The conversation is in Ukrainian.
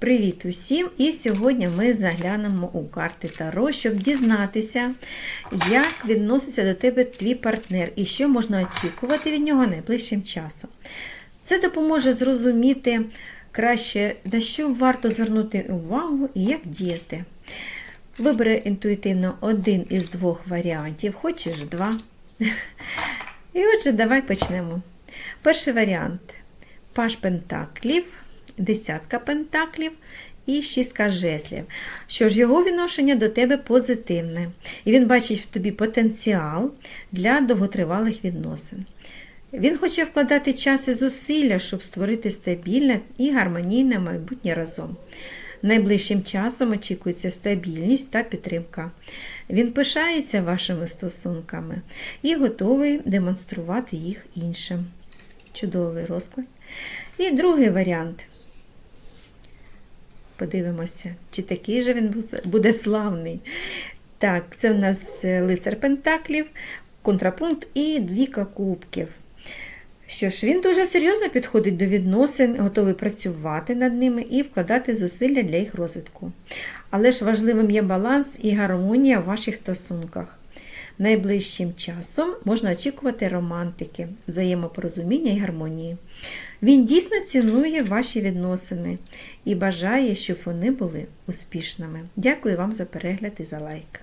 Привіт усім! І сьогодні ми заглянемо у карти Таро, щоб дізнатися, як відноситься до тебе твій партнер і що можна очікувати від нього найближчим часом. Це допоможе зрозуміти краще, на що варто звернути увагу і як діяти. Вибери інтуїтивно один із двох варіантів, хочеш два. І отже, давай почнемо. Перший варіант Паш Пентаклів, десятка пентаклів і шістка жезлів. Що ж, його відношення до тебе позитивне, і він бачить в тобі потенціал для довготривалих відносин. Він хоче вкладати час і зусилля, щоб створити стабільне і гармонійне майбутнє разом. Найближчим часом очікується стабільність та підтримка. Він пишається вашими стосунками і готовий демонструвати їх іншим. Чудовий розклад. І другий варіант. Подивимося, чи такий же він буде славний. Так, це в нас лицар Пентаклів, контрапункт і двіка кубків. Що ж, він дуже серйозно підходить до відносин, готовий працювати над ними і вкладати зусилля для їх розвитку. Але ж важливим є баланс і гармонія в ваших стосунках. Найближчим часом можна очікувати романтики, взаємопорозуміння і гармонії. Він дійсно цінує ваші відносини і бажає, щоб вони були успішними. Дякую вам за перегляд і за лайк.